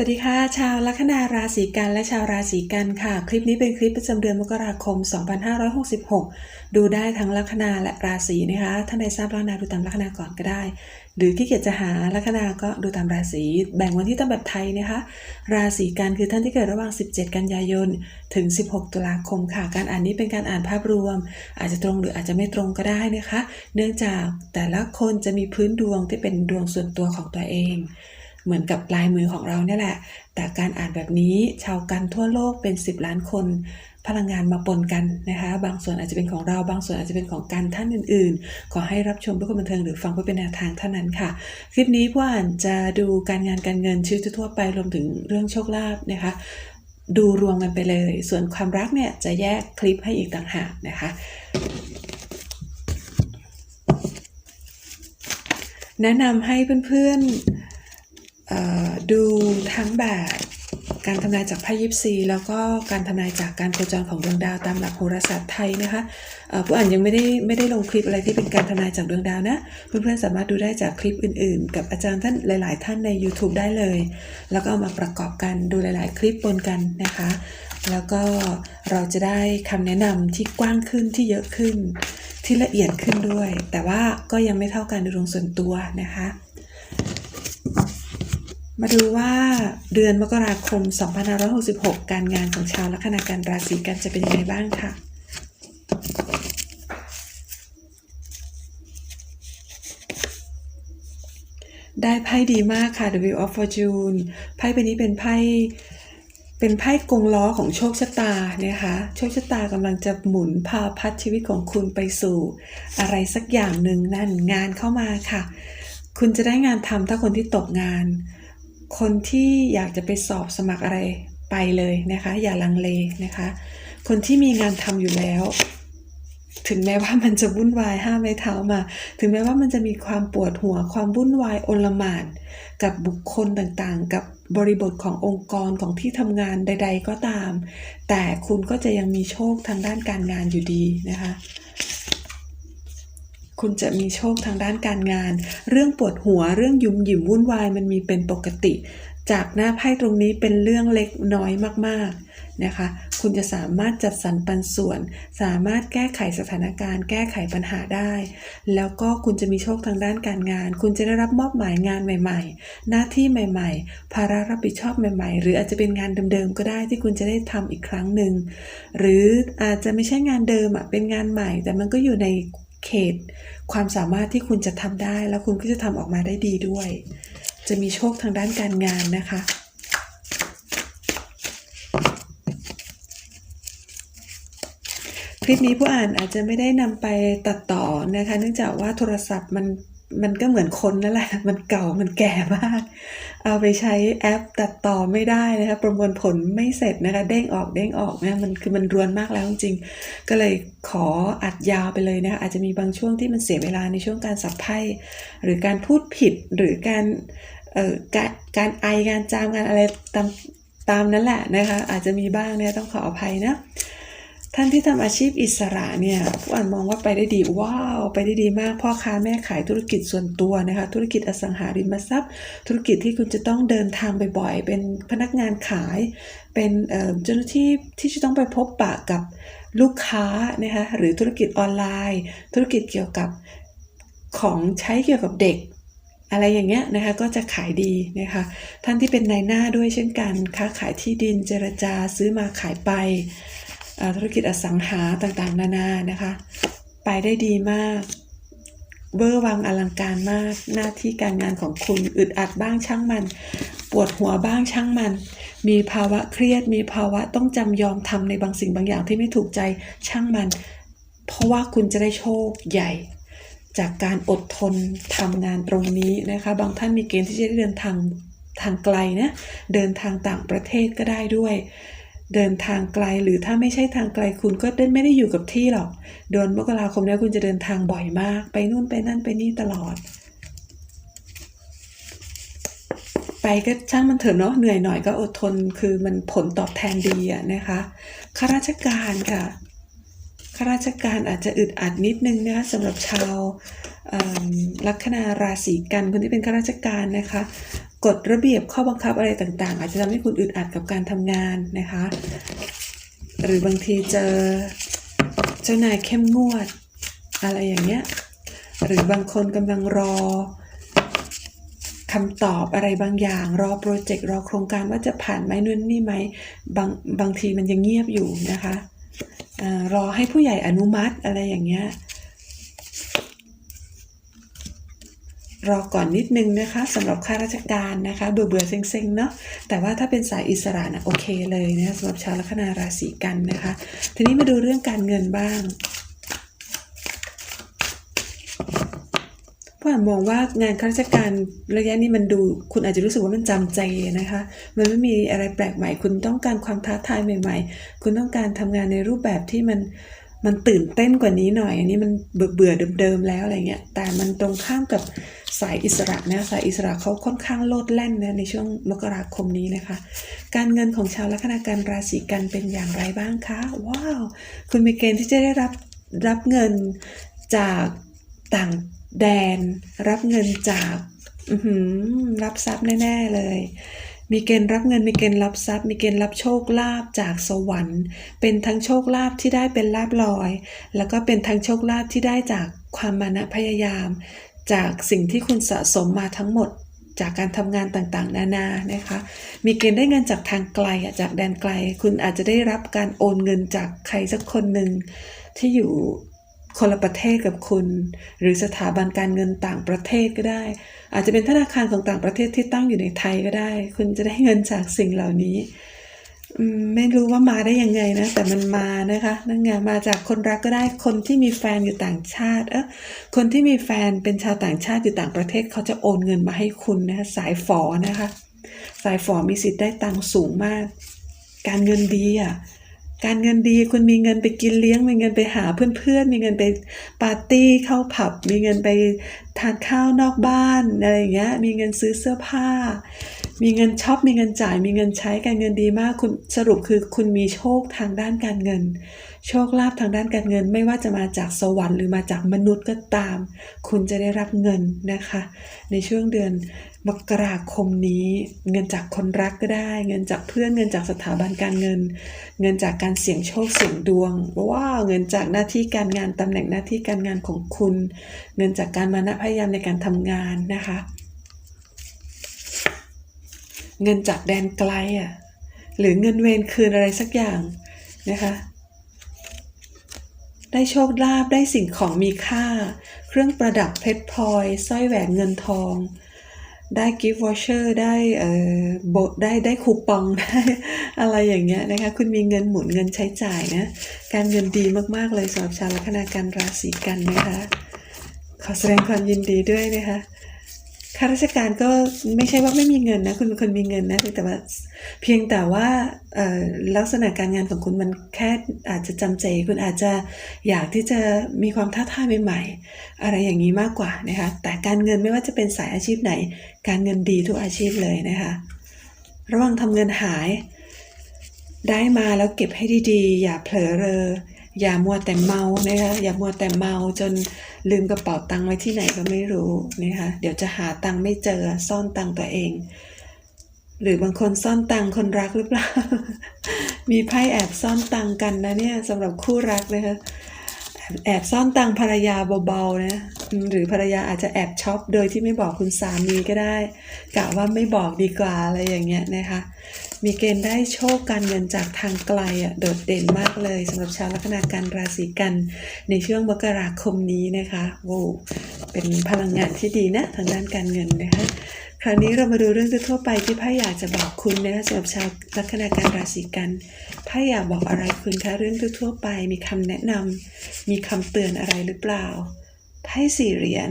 สวัสดีค่ะ ชาวลัคนาราศีกันและชาวราศีกันค่ะ คลิปนี้เป็นคลิปประจำเดือนมกราคม 2566 ดูได้ทั้งลัคนาและราศีนะคะท่านใดทราบลัคนาดูตามลัคนาก่อนก็ได้ หรือที่เกียจจะหาลัคนาก็ดูตามราศีแบ่งวันที่ตามแบบไทยนะคะ ราศีกันคือท่านที่เกิดระหว่าง 17 กันยายน ถึง 16 ตุลาคมค่ะ การอ่านนี้เป็นการอ่านภาพรวม อาจจะตรงหรืออาจจะไม่ตรงก็ได้นะคะ เนื่องจากแต่ละคนจะมีพื้นดวงที่เป็นดวงส่วนตัวของตัวเอง เหมือนกับลายมือของเราเนี่ยแหละ แต่การอ่านแบบนี้ชาวกันทั่วโลกเป็น 10 ล้านคน พลังงานมาปนกันนะคะ บางส่วนอาจจะเป็นของเรา บางส่วนอาจจะเป็นของกันท่านอื่น ๆ ขอให้รับชมเพื่อความบันเทิงหรือฟังเพื่อเป็นแนวทางเท่านั้นค่ะ คลิปนี้ผู้อ่านจะดูการงานการเงินชีวิตทั่วไปรวมถึงเรื่องโชคลาภนะคะดูรวมกันไปเลย ส่วนความรักเนี่ยจะแยกคลิปให้อีกต่างหากนะคะ แนะนำให้เพื่อนๆ ดูทั้งแบบการทำนายจากไพ่ยิปซี แล้วก็การทำนายจากการโคจรของดวงดาวตามหลักโหราศาสตร์ไทยนะคะผู้อ่านยังไม่ได้ไม่ได้ลงคลิปอะไรที่เป็นการทำนายจากดวงดาวนะ เพื่อนๆสามารถดูได้จากคลิปอื่นๆ กับอาจารย์ท่านหลาย ๆ ท่านใน YouTube ได้เลย แล้วก็เอามาประกอบกันดูหลาย ๆ คลิปปนกันนะคะ แล้วก็เราจะได้คำแนะนำที่กว้างขึ้นที่เยอะขึ้นที่ละเอียดขึ้นด้วย แต่ว่าก็ยังไม่เท่ากันในดวงส่วนตัวนะคะ มาดูว่าเดือนมกราคม 2566 การงานของชาวลัคนาการราศีกันจะเป็นยังไงบ้างค่ะ ได้ไพ่ดีมากค่ะ The Wheel of Fortune ไพ่ใบนี้เป็นไพ่เป็นไพ่กงล้อของโชคชะตานะคะ โชคชะตากำลังจะหมุนพาพัดชีวิตของคุณไปสู่ อะไรสักอย่างหนึ่งนั่นงานเข้ามาค่ะ คุณจะได้งานทำถ้าคนที่ตกงาน คนที่อยากจะไปสอบสมัครอะไรไปเลยนะคะ อย่าลังเลนะคะ คนที่มีงานทำอยู่แล้ว ถึงแม้ว่ามันจะวุ่นวายห้ามไม้เท้ามา ถึงแม้ว่ามันจะมีความปวดหัวความวุ่นวายโอลมานกับบุคคลต่างๆ กับบริบทขององค์กรของที่ทำงานใด ๆ ก็ตาม แต่คุณก็จะยังมีโชคทางด้านการงานอยู่ดีนะคะ คุณจะมีโชคทางด้านการงาน เรื่องปวดหัวเรื่องยุ่มหยิมวุ่นวายมันมีเป็นปกติ จากหน้าไพ่ตรงนี้เป็นเรื่องเล็กน้อยมากๆนะคะ คุณจะสามารถจัดสรรปันส่วน สามารถแก้ไขสถานการณ์ แก้ไขปัญหาได้ แล้วก็คุณจะมีโชคทางด้านการงาน คุณจะได้รับมอบหมายงานใหม่ ๆ หน้าที่ใหม่ ๆ ภาระรับผิดชอบใหม่ ๆ หรืออาจจะเป็นงานเดิมๆก็ได้ที่คุณจะได้ทำอีกครั้งหนึ่งหรืออาจจะไม่ใช่งานเดิมอะเป็นงานใหม่ แต่มันก็อยู่ใน เขต ความสามารถที่คุณจะทำได้ แล้วคุณก็จะทำออกมาได้ดีด้วย จะมีโชคทางด้านการงานนะคะคลิปนี้ผู้อ่านอาจจะไม่ได้นำไปตัดต่อนะคะ เนื่องจากว่าโทรศัพท์มัน มันก็เหมือนคนนั่นแหละ มันเก่ามันแก่มาก เอาไปใช้แอปตัดต่อไม่ได้นะคะ ประมวลผลไม่เสร็จนะคะ เด้งออกเด้งออกนะมันคือมันรวนมากแล้วจริง ก็เลยขออัดยาวไปเลยนะคะอาจจะมีบางช่วงที่มันเสียเวลาในช่วงการสับไพ่หรือการพูดผิดหรือการเอ่อการการไอการจามการอะไรตามตามนั้นแหละนะคะ อาจจะมีบ้างเนี่ยต้องขออภัยนะ ท่านที่ทำอาชีพอิสระเนี่ยผู้อ่านมองว่าไปได้ดีว้าวไปได้ดีมากพ่อค้าแม่ขายธุรกิจส่วนตัวนะคะธุรกิจอสังหาริมทรัพย์ ธุรกิจที่คุณจะต้องเดินทางบ่อยๆ เป็นพนักงานขาย เป็นเจ้าหน้าที่ที่จะต้องไปพบปะกับลูกค้านะคะหรือธุรกิจออนไลน์ ธุรกิจเกี่ยวกับของใช้เกี่ยวกับเด็กอะไรอย่างเงี้ยนะคะก็จะขายดีนะคะท่านที่เป็นนายหน้าด้วยเช่นกันค้าขายที่ดินเจรจาซื้อมาขายไป ธุรกิจอสังหาต่างๆ นานานะคะ ไปได้ดีมากเบอร์วังอลังการมากหน้าที่การงานของคุณอึดอัดบ้างช่างมัน ปวดหัวบ้างช่างมัน มีภาวะเครียด มีภาวะต้องจำยอมทำในบางสิ่งบางอย่างที่ไม่ถูกใจช่างมัน เพราะว่าคุณจะได้โชคใหญ่ จากการอดทนทำงานตรงนี้นะคะ บางท่านมีเกณฑ์ที่จะได้เดินทางทางไกลนะเดินทางต่างประเทศก็ได้ด้วย เดินทางไกลหรือถ้าไม่ใช่ทางไกลคุณก็ได้ไม่ได้อยู่กับที่หรอกเดือนมกราคมนี้คุณจะเดินทางบ่อยมาก ไปนู่นไปนั่นไปนี่ตลอด ไปก็ช่างมันเถอะเนาะเหนื่อยหน่อยก็อดทนคือมันผลตอบแทนดีอะนะคะข้าราชการค่ะข้าราชการอาจจะอึดอัดนิดนึงนะคะสำหรับชาวลัคนาราศีกันคนที่เป็นข้าราชการนะคะ กฎระเบียบข้อบังคับอะไรต่างๆ อาจจะทำให้คุณอึดอัดกับการทำงานนะคะ หรือบางทีเจอเจ้านายเข้มงวด อะไรอย่างเงี้ย หรือบางคนกำลังรอคำตอบอะไรบางอย่าง รอโปรเจกต์รอโครงการว่าจะผ่านไหมนู่นนี่ไหมบางบางทีมันยังเงียบอยู่นะคะอรอให้ผู้ใหญ่อนุมัติอะไรอย่างเงี้ย รอก่อนนิดนึงนะคะสำหรับข้าราชการนะคะ เบื่อเบื่อเซ็งๆเนาะแต่ว่าถ้าเป็นสายอิสระนะโอเคเลยนะสำหรับชาวลัคนาราศีกันนะคะ ทีนี้มาดูเรื่องการเงินบ้างเพราะผมมองว่างานข้าราชการระยะนี้มันดู คุณอาจจะรู้สึกว่ามันจำใจนะคะ มันไม่มีอะไรแปลกใหม่ คุณต้องการความท้าทายใหม่ ๆ คุณต้องการทำงานในรูปแบบที่มัน มันตื่นเต้นกว่านี้หน่อย อันนี้มันเบื่อเบื่อเดิมๆแล้วอะไรเงี้ย แต่มันตรงข้ามกับสายอิสระนะ สายอิสระเขาค่อนข้างโลดแล่นนะในช่วงมกราคมนี้นะคะ การเงินของชาวลัคนาการราศีกันเป็นอย่างไรบ้างคะ ว้าว คุณมีเกณฑ์ที่จะได้รับรับเงินจากต่างแดน รับเงินจากรับทรัพย์แน่ ๆ เลย มีเกณฑ์รับเงินมีเกณฑ์รับทรัพย์ มีเกณฑ์รับโชคลาภจากสวรรค์ เป็นทั้งโชคลาภที่ได้เป็นลาภลอย แล้วก็เป็นทั้งโชคลาภที่ได้จากความมานะพยายาม จากสิ่งที่คุณสะสมมาทั้งหมดจากการทำงานต่างๆ นานานะคะ มีเกณฑ์ได้เงินจากทางไกลจากแดนไกล คุณอาจจะได้รับการโอนเงินจากใครสักคนหนึ่งที่อยู่ คนละประเทศกับคุณ หรือสถาบันการเงินต่างประเทศก็ได้ อาจจะเป็นธนาคารของต่างประเทศที่ตั้งอยู่ในไทยก็ได้ คุณจะได้เงินจากสิ่งเหล่านี้ไม่รู้ว่ามาได้ยังไงนะ แต่มันมานะคะนั่นไงมาจากคนรักก็ได้คนที่มีแฟนอยู่ต่างชาติ เออคนที่มีแฟนเป็นชาวต่างชาติอยู่ต่างประเทศเขาจะโอนเงินมาให้คุณนะคะสายฝอนะคะ สายฝอมีสิทธิ์ได้ตังค์สูงมาก การเงินดีอะ การเงินดีคุณมีเงินไปกินเลี้ยง มีเงินไปหาเพื่อนๆ มีเงินไปปาร์ตี้เข้าผับ มีเงินไปทานข้าวนอกบ้านอะไรอย่างเงี้ยมีเงินซื้อเสื้อผ้า มีเงินช็อปมีเงินจ่าย มีเงินใช้การเงินดีมากคุณสรุปคือคุณมีโชคทางด้านการเงิน โชคลาภทางด้านการเงิน ไม่ว่าจะมาจากสวรรค์หรือมาจากมนุษย์ก็ตาม คุณจะได้รับเงินนะคะ ในช่วงเดือน มกราคมนี้ เงินจากคนรักก็ได้ เงินจากเพื่อนเงินจากสถาบันการเงิน เงินจากการเสี่ยงโชคเสี่ยงดวงว้าวเงินจากหน้าที่การงานตำแหน่งหน้าที่การงานของคุณ เงินจากการมานะพยายามในการทำงานนะคะ เงินจากแดนไกลอะหรือเงินเวรคืนอะไรสักอย่างนะคะได้โชคลาภได้สิ่งของมีค่า เครื่องประดับเพชรพลอยสร้อยแหวนเงินทอง ได้กิฟต์วอเชอร์ได้เอ่อโบได้ได้คูปองได้อะไรอย่างเงี้ยนะคะคุณมีเงินหมุนเงินใช้จ่ายนะ การเงินดีมากๆเลยสำหรับชาวลัคนาการราศีกันนะคะ ขอแสดงความยินดีด้วยนะคะ ข้าราชการก็ไม่ใช่ว่าไม่มีเงินนะ คุณเป็นคนมีเงินนะแต่ว่าเพียงแต่ว่าลักษณะการงานของคุณมันแค่อาจจะจำเจ คุณอาจจะอยากที่จะมีความท้าทายใหม่ๆ อะไรอย่างนี้มากกว่านะคะแต่การเงินไม่ว่าจะเป็นสายอาชีพไหน การเงินดีทุกอาชีพเลยนะคะระวังทำเงินหาย ได้มาแล้วเก็บให้ดีๆ อย่าเผลอเรออย่ามัวแต่เมานะคะอย่ามัวแต่เมาจน ลืมกระเป๋าตังค์ไว้ที่ไหนก็ไม่รู้นะคะเดี๋ยวจะหาตังค์ไม่เจอซ่อนตังค์ตัวเอง หรือบางคนซ่อนตังค์คนรักหรือเปล่า มีไพ่แอบซ่อนตังค์กันนะเนี่ยสำหรับคู่รักนะคะแอบซ่อนตังค์ภรรยาเบาๆนะหรือภรรยาอาจจะแอบช็อปโดยที่ไม่บอกคุณสามีก็ได้กะว่าไม่บอกดีกว่าอะไรอย่างเงี้ยนะคะ มีเกณฑ์ได้โชคการเงินจากทางไกลอะโดดเด่นมากเลยสำหรับชาวลัคนาการราศีกัน ในช่วงมกราคมนี้นะคะโว้เป็นพลังงานที่ดีนะทางด้านการเงินนะคะคราวนี้เรามาดูเรื่องทั่วไปที่ไพ่อยากจะบอกคุณนะคะสำหรับชาวลัคนาการราศีกันไพ่อยากบอกอะไรคุณคะเรื่องทั่วไปมีคำแนะนำมีคำเตือนอะไรหรือเปล่าไพ่สี่เหรียญ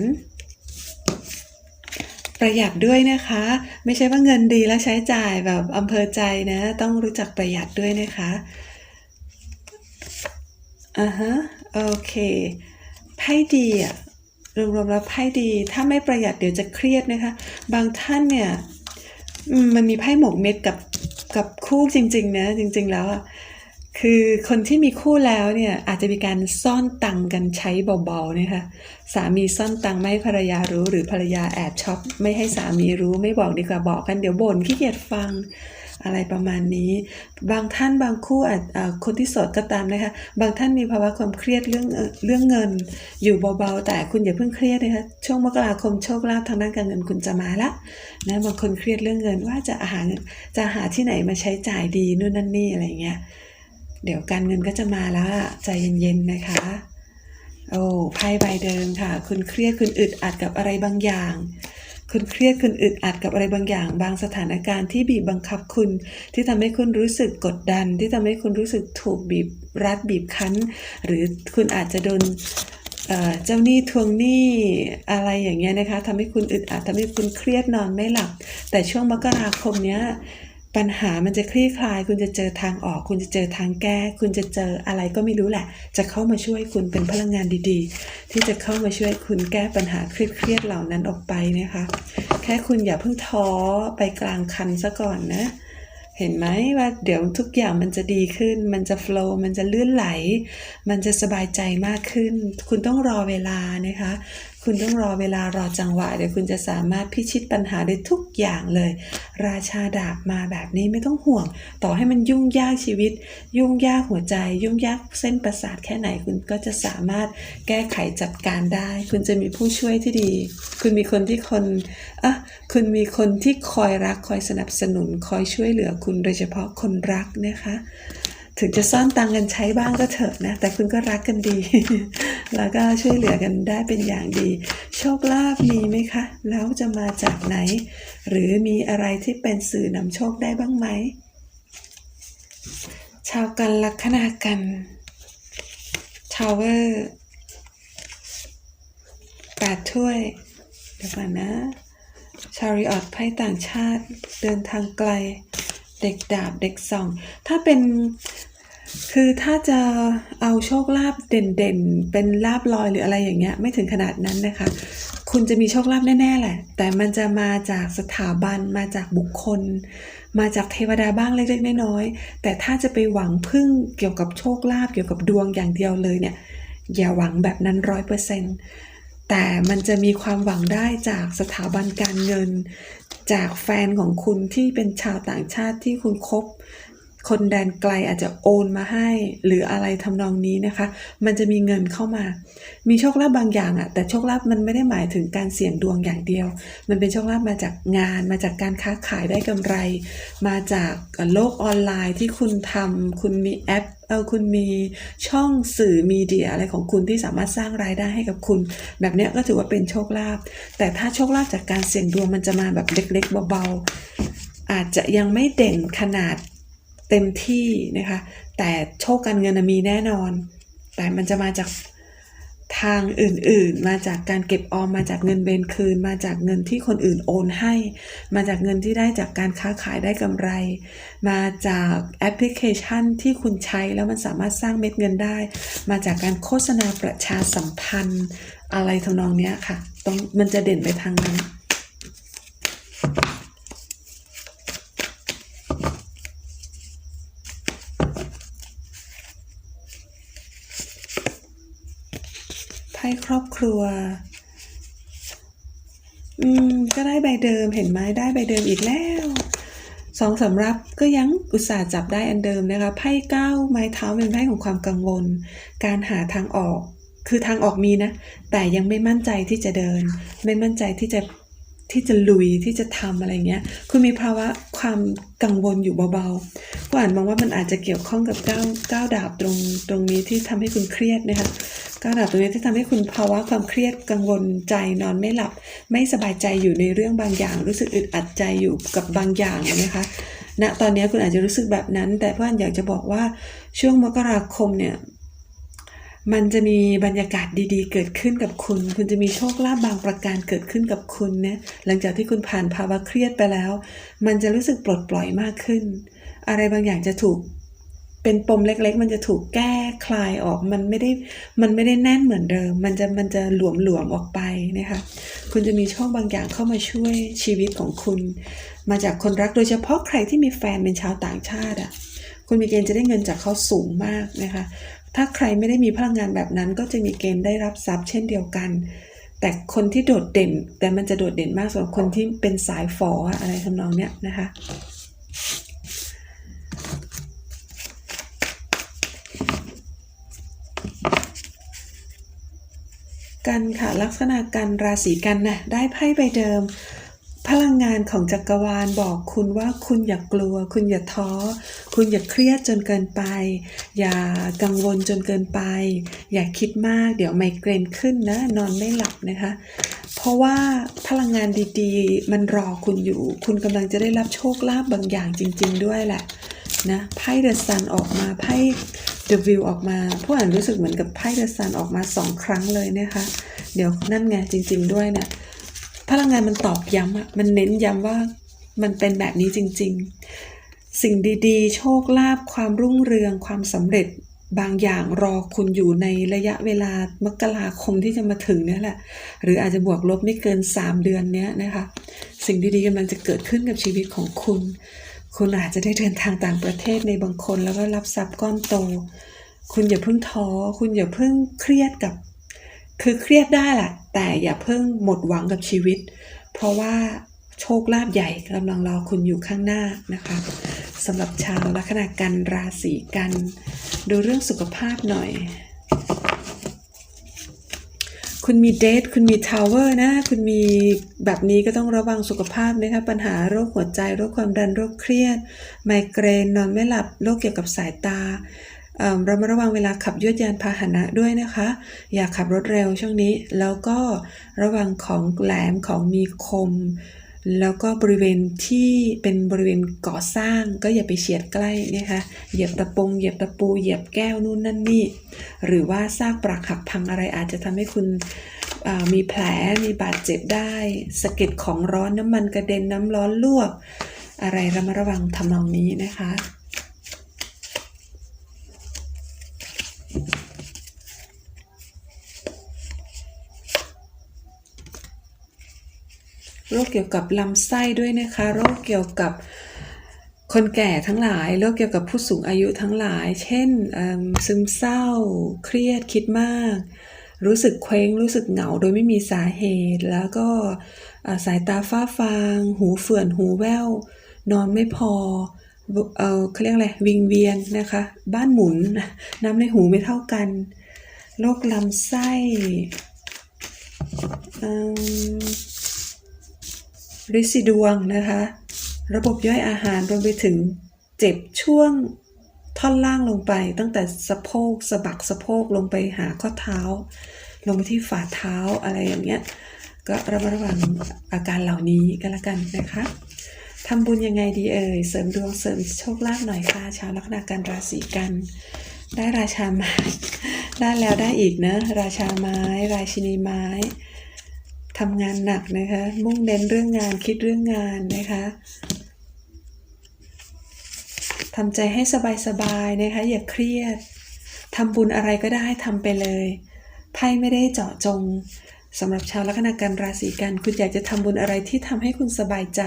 ประหยัดด้วยนะคะ ไม่ใช่ว่าเงินดีแล้วใช้จ่ายแบบอำเภอใจนะ ต้องรู้จักประหยัดด้วยนะคะอ่าฮะโอเคไพ่ดีอะรวมๆแล้วไพ่ดี ถ้าไม่ประหยัดเดี๋ยวจะเครียดนะคะ บางท่านเนี่ยมมันมีไพ่หมกเม็ดกับกับคู่จริง ๆ นะ จริง ๆ แล้วอะ คือคนที่มีคู่แล้วเนี่ยอาจจะมีการซ่อนตังกันใช้เบาๆนะคะสามีซ่อนตังไม่ให้ภรรยารู้หรือภรรยาแอบช็อปไม่ให้สามีรู้ไม่บอกดีกว่าบอกกันเดี๋ยวบ่นขี้เกียจฟังอะไรประมาณนี้ บางท่านบางคู่อาจคนที่โสดก็ตามนะคะ บางท่านมีภาวะความเครียดเรื่องเรื่องเงิน อยู่เบาๆแต่คุณอย่าเพิ่งเครียดนะคะช่วงมกราคมโชคลาภทางด้านการเงินคุณจะมาละนะบางคนเครียดเรื่องเงินว่าจะหาจะหาที่ไหนมาใช้จ่ายดีนู่นนั่นนี่อะไรเงี้ย เดี๋ยวการเงินก็จะมาแล้วอะใจเย็นๆนะคะ โอ้ไพ่ใบเดิมค่ะ คุณเครียดคุณอึดอัดกับอะไรบางอย่างคุณเครียดคุณอึดอัดกับอะไรบางอย่าง บางสถานการณ์ที่บีบบังคับคุณ ที่ทำให้คุณรู้สึกกดดัน ที่ทำให้คุณรู้สึกถูกบีบรัดบีบคั้น หรือคุณอาจจะโดนเจ้าหนี้ทวงหนี้อะไรอย่างเงี้ยนะคะทำให้คุณอึดอัดทำให้คุณเครียดนอนไม่หลับ แต่ช่วงมกราคมเนี้ย ปัญหามันจะคลี่คลาย คุณจะเจอทางออก คุณจะเจอทางแก้ คุณจะเจออะไรก็ไม่รู้แหละ จะเข้ามาช่วยคุณเป็นพลังงานดีๆ ที่จะเข้ามาช่วยคุณแก้ปัญหาเครียดๆเหล่านั้นออกไปนะคะ แค่คุณอย่าเพิ่งท้อไปกลางคันซะก่อนนะ เห็นไหมว่าเดี๋ยวทุกอย่างมันจะดีขึ้น มันจะโฟล์มันจะลื่นไหล มันจะสบายใจมากขึ้น คุณต้องรอเวลานะคะ คุณต้องรอเวลารอจังหวะ เดี๋ยวคุณจะสามารถพิชิตปัญหาได้ทุกอย่างเลย ราชาดาบมาแบบนี้ไม่ต้องห่วง ต่อให้มันยุ่งยากชีวิต ยุ่งยากหัวใจ ยุ่งยากเส้นประสาทแค่ไหนคุณก็จะสามารถแก้ไขจัดการได้ คุณจะมีผู้ช่วยที่ดี คุณมีคนที่คนอะคุณมีคนที่คอยรักคอยสนับสนุนคอยช่วยเหลือคุณโดยเฉพาะคนรักนะคะ ถึงจะซ่อนตังกันใช้บ้างก็เถอะนะ แต่คุณก็รักกันดี แล้วก็ช่วยเหลือกันได้เป็นอย่างดี โชคลาภมีไหมคะ แล้วจะมาจากไหน หรือมีอะไรที่เป็นสื่อนำโชคได้บ้างไหม ชาวกันลัคนากันทาวเวอร์แปดถ้วย เดี๋ยวก่อนนะ ชาริออตไพ่ต่างชาติเดินทางไกล เด็กดาบเด็กส่อง ถ้าเป็นคือถ้าจะเอาโชคลาภเด่นๆ เป็นลาบลอยหรืออะไรอย่างเงี้ยไม่ถึงขนาดนั้นนะคะ คุณจะมีโชคลาภแน่ๆแหละ แต่มันจะมาจากสถาบันมาจากบุคคล มาจากเทวดาบ้างเล็กๆน้อยๆแต่ถ้าจะไปหวังพึ่งเกี่ยวกับโชคลาภเกี่ยวกับดวงอย่างเดียวเลยเนี่ยอย่าหวังแบบนั้นร้อยเปอร์เซ็นต์แต่มันจะมีความหวังได้จากสถาบันการเงิน จากแฟนของคุณที่เป็นชาวต่างชาติที่คุณคบ คนแดนไกลอาจจะโอนมาให้ หรืออะไรทำนองนี้นะคะ มันจะมีเงินเข้ามา มีโชคลาภบางอย่างอะแต่โชคลาภมันไม่ได้หมายถึงการเสี่ยงดวงอย่างเดียว มันเป็นโชคลาภมาจากงาน มาจากการค้าขายได้กำไร มาจากโลกออนไลน์ที่คุณทำคุณมีแอป เออคุณมีช่องสื่อมีเดียอะไรของคุณที่สามารถสร้างรายได้ให้กับคุณ แบบนี้ก็ถือว่าเป็นโชคลาภแต่ถ้าโชคลาภจากการเสี่ยงดวงมันจะมาแบบเล็กๆเบาๆ อาจจะยังไม่เด่นขนาดเต็มที่นะคะ แต่โชคการเงินมีแน่นอน แต่มันจะมาจาก ทางอื่นๆ มาจากการเก็บออมมาจากเงินเบนคืน มาจากเงินที่คนอื่นโอนให้ มาจากเงินที่ได้จากการค้าขายได้กำไร มาจากแอปพลิเคชันที่คุณใช้แล้วมันสามารถสร้างเม็ดเงินได้ มาจากการโฆษณาประชาสัมพันธ์ อะไรทำนองเนี้ยค่ะต้องมันจะเด่นไปทางนั้น ไพ่ครอบครัว อืม ก็ได้ใบเดิมเห็นไหมได้ใบเดิมอีกแล้วสองสำรับก็ยังอุตส่าห์จับได้อันเดิมนะคะไพ่เก้าไม้เท้าเป็นไพ่ของความกังวล การหาทางออก คือทางออกมีนะ แต่ยังไม่มั่นใจที่จะเดิน ไม่มั่นใจที่จะ ที่จะลุยที่จะทำอะไรเงี้ย คุณมีภาวะความกังวลอยู่เบาๆก็อ่านมองว่ามันอาจจะเกี่ยวข้องกับก้าวก้าดาบตรงตรงนี้ที่ทำให้คุณเครียดนะคะก้าวดาบตรงนี้ที่ทำให้คุณภาวะความเครียดกังวลใจนอนไม่หลับ ไม่สบายใจอยู่ในเรื่องบางอย่าง รู้สึกอึดอัดใจอยู่กับบางอย่างนะคะณตอนนี้คุณอาจจะรู้สึกแบบนั้น แต่เพื่อนอยากจะบอกว่าช่วงมกราคมเนี่ย มันจะมีบรรยากาศดีๆ เกิดขึ้นกับคุณ คุณจะมีโชคลาภบางประการเกิดขึ้นกับคุณเนี่ยหลังจากที่คุณผ่านภาวะเครียดไปแล้ว มันจะรู้สึกปลดปล่อยมากขึ้น อะไรบางอย่างจะถูกเป็นปมเล็ก ๆ มันจะถูกแก้คลายออก มันไม่ได้ มันไม่ได้แน่นเหมือนเดิม มันจะ มันจะหลวมๆออกไปนะคะ คุณจะมีโชคบางอย่างเข้ามาช่วยชีวิตของคุณ มาจากคนรักโดยเฉพาะใครที่มีแฟนเป็นชาวต่างชาติอะ คุณมีเกณฑ์จะได้เงินจากเขาสูงมากนะคะ ถ้าใครไม่ได้มีพลังงานแบบนั้น ก็จะมีเกณฑ์ได้รับทรัพย์เช่นเดียวกัน แต่คนที่โดดเด่น แต่มันจะโดดเด่นมากสำหรับคนที่เป็นสายฝออะไรทำนองเนี้ยนะคะกันค่ะลักษณะกันราศีกันนะได้ไพ่ใบเดิม พลังงานของจักรวาลบอกคุณว่าคุณอย่ากกลัว คุณอย่าท้อ คุณอย่าเครียดจนเกินไป อย่ากังวลจนเกินไป อย่าคิดมากเดี๋ยวไมเกรนขึ้นนะนอนไม่หลับนะคะ เพราะว่าพลังงานดีๆ มันรอคุณอยู่ คุณกำลังจะได้รับโชคลาภบางอย่างจริง ๆ ด้วยแหละนะไพ่เดอะซันออกมาไพ่เดอะวิวออกมาผู้อ่านรู้สึกเหมือนกับไพ่เดอะซันออกมาสองครั้งเลยนะคะ เดี๋ยวนั่นไงจริง ๆ ด้วยเนะี่ย ลังงานมันตอกย้ำอะมันเน้นย้ำว่ามันเป็นแบบนี้จริง ๆ สิ่งดีๆ โชคลาภความรุ่งเรืองความสำเร็จบางอย่างรอคุณอยู่ในระยะเวลามกราคมที่จะมาถึงเนี่ยแหละ หรืออาจจะบวกลบไม่เกิน 3 เดือนเนี้ยนะคะ สิ่งดีๆกำลังจะเกิดขึ้นกับชีวิตของคุณ คุณอาจจะได้เดินทางต่างประเทศในบางคน แล้วก็รับทรัพย์ก้อนโต คุณอย่าเพิ่งท้อ คุณอย่าเพิ่งเครียดกับ คือเครียดได้แหละแต่อย่าเพิ่งหมดหวังกับชีวิต เพราะว่าโชคลาภใหญ่กำลังรอคุณอยู่ข้างหน้านะคะสำหรับชาวลัคนากันราศีกัน ดูเรื่องสุขภาพหน่อย คุณมีเดทคุณมีทาวเวอร์นะ คุณมีแบบนี้ก็ต้องระวังสุขภาพนะคะปัญหาโรคหัวใจโรคความดันโรคเครียด ไมเกรนนอนไม่หลับโรคเกี่ยวกับสายตา เรามาระวังเวลาขับยวดยานพาหนะด้วยนะคะ อย่าขับรถเร็วช่วงนี้ แล้วก็ระวังของแหลมของมีคม แล้วก็บริเวณที่เป็นบริเวณก่อสร้างก็อย่าไปเฉียดใกล้นะคะเหยียบตะปงเหยียบตะปูเหยียบแก้วนู่นนั่นนี่ หรือว่าซากปรักหักพังอะไรอาจจะทำให้คุณมีแผลมีบาดเจ็บได้สะเก็ดของร้อนน้ำมันกระเด็นน้ำร้อนลวก อะไรระมัดระวังทำนองนี้นะคะ โรคเกี่ยวกับลำไส้ด้วยนะคะ โรคเกี่ยวกับคนแก่ทั้งหลายโรคเกี่ยวกับผู้สูงอายุทั้งหลาย เช่นซึมเศร้า เครียดคิดมาก รู้สึกเคว้งรู้สึกเหงาโดยไม่มีสาเหตุ แล้วก็สายตาฟ้าฟาง หูเฟื่อนหูแว่ว นอนไม่พอเออเขาเรียกอะไรวิงเวียนนะคะ บ้านหมุนน้ำในหูไม่เท่ากันโรคลำไส้ อืมริดสีดวงนะคะ ระบบย่อยอาหารรวมไปถึงเจ็บช่วงท่อนล่างลงไป ตั้งแต่สะโพกสะบักสะโพกลงไปหาข้อเท้า ลงไปที่ฝ่าเท้าอะไรอย่างเงี้ยก็ระมัดระวังอาการเหล่านี้ก็แล้วกันนะคะทำบุญยังไงดีเอ่ย เสริมดวงเสริมโชคลาภหน่อยค่ะ ชาวลัคนากันราศีกัน ได้ราชาไม้ ได้แล้วได้อีกนะ ราชาไม้ ราชินีไม้ ทำงานหนักนะคะ มุ่งเน้นเรื่องงานคิดเรื่องงานนะคะทำใจให้สบายๆนะคะ อย่าเครียดทำบุญอะไรก็ได้ทำไปเลยไพ่ไม่ได้เจาะจง สำหรับชาวลัคนากันราศีกัน คุณอยากจะทำบุญอะไรที่ทำให้คุณสบายใจ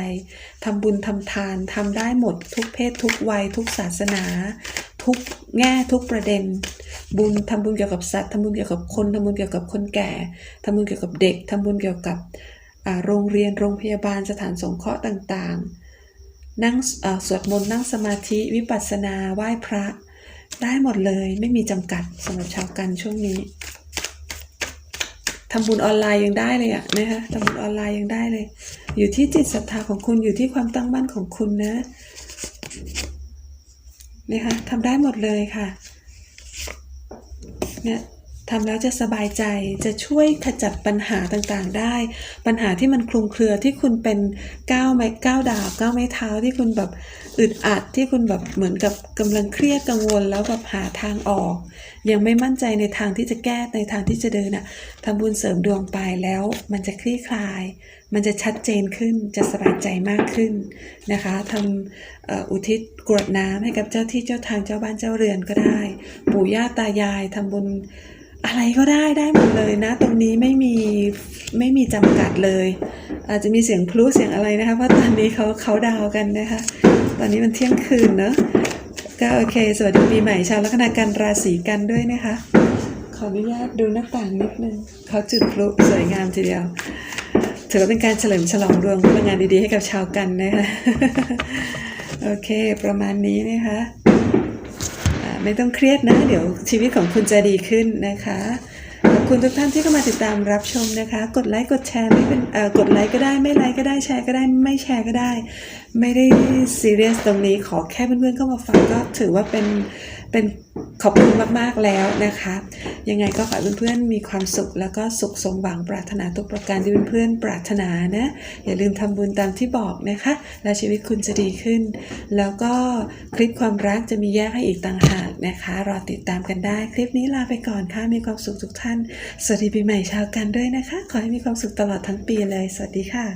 ทำบุญทำทานทำได้หมด ทุกเพศ ทุกวัย ทุกศาสนา ทุกแง่ทุกประเด็น บุญทำบุญเกี่ยวกับสัตว์ทำบุญเกี่ยวกับคนทำบุญเกี่ยวกับคนแก่ทำบุญเกี่ยวกับเด็กทำบุญเกี่ยวกับโรงเรียนโรงพยาบาลสถานสงเคราะห์ต่างๆ นั่งสวดมนต์นั่งสมาธิวิปัสสนาไหว้พระ ได้หมดเลยไม่มีจำกัดสำหรับชาวกันช่วงนี้ ทำบุญออนไลน์ยังได้เลยอะนะคะทำบุญออนไลน์ยังได้เลย อยู่ที่จิตศรัทธาของคุณอยู่ที่ความตั้งมั่นของคุณนะนะคะทำได้หมดเลยค่ะ เนี่ย ทำแล้วจะสบายใจจะช่วยขจัดปัญหาต่างๆ ได้ ปัญหาที่มันคลุมเครือที่คุณเป็นก้าวไม้ก้าวดาบก้าวไม้เท้าที่คุณแบบอึดอัดที่คุณแบบเหมือนกับกำลังเครียดกังวลแล้วแบบหาทางออก ยังไม่มั่นใจในทางที่จะแก้ในทางที่จะเดินอะทำบุญเสริมดวงไปแล้ว มันจะคลี่คลาย มันจะชัดเจนขึ้นจะสบายใจมากขึ้นนะคะทำอุทิศกรวดน้ำให้กับเจ้าที่เจ้าทางเจ้าบ้านเจ้าเรือนก็ได้ ปู่ย่าตายายทำบุญ อะไรก็ได้ได้หมดเลยนะ ตรงนี้ไม่มีไม่มีจำกัดเลย อาจจะมีเสียงพลุเสียงอะไรนะคะเพราะตอนนี้เขาเขาดาวกันนะคะ ตอนนี้มันเที่ยงคืนเนอะก็โอเค สวัสดีปีใหม่ชาวลัคนากันราศีกันด้วยนะคะ ขออนุญาตดูหน้าต่างนิดนึงเขาจุดพลุสวยงามทีเดียวถือว่าเป็นการเฉลิมฉลองดวงพลังงานดีๆให้กับชาวกันนะคะ โอเค ประมาณนี้นะคะ ไม่ต้องเครียดนะ เดี๋ยวชีวิตของคุณจะดีขึ้นนะคะ ขอบคุณทุกท่านที่เข้ามาติดตามรับชมนะคะ กดไลค์กดแชร์ไม่เป็นเอ่อกดไลค์ก็ได้ไม่ไลค์ก็ได้แชร์ก็ได้ไม่แชร์ก็ได้ ไม่ได้ซีเรียสตรงนี้ขอแค่เพื่อนๆเข้ามาฟังก็ถือว่าเป็น เป็นขอบคุณมากๆแล้วนะคะ ยังไงก็ขอให้เพื่อนๆมีความสุขแล้วก็สุขสมหวังปรารถนาทุกประการที่เพื่อนๆปรารถนานะอย่าลืมทำบุญตามที่บอกนะคะ และชีวิตคุณจะดีขึ้น แล้วก็คลิปความรักจะมีแยกให้อีกต่างหากนะคะรอติดตามกันได้คลิปนี้ลาไปก่อนค่ะมีความสุขทุกท่าน สวัสดีปีใหม่ชาวกันด้วยนะคะ ขอให้มีความสุขตลอดทั้งปีเลย สวัสดีค่ะ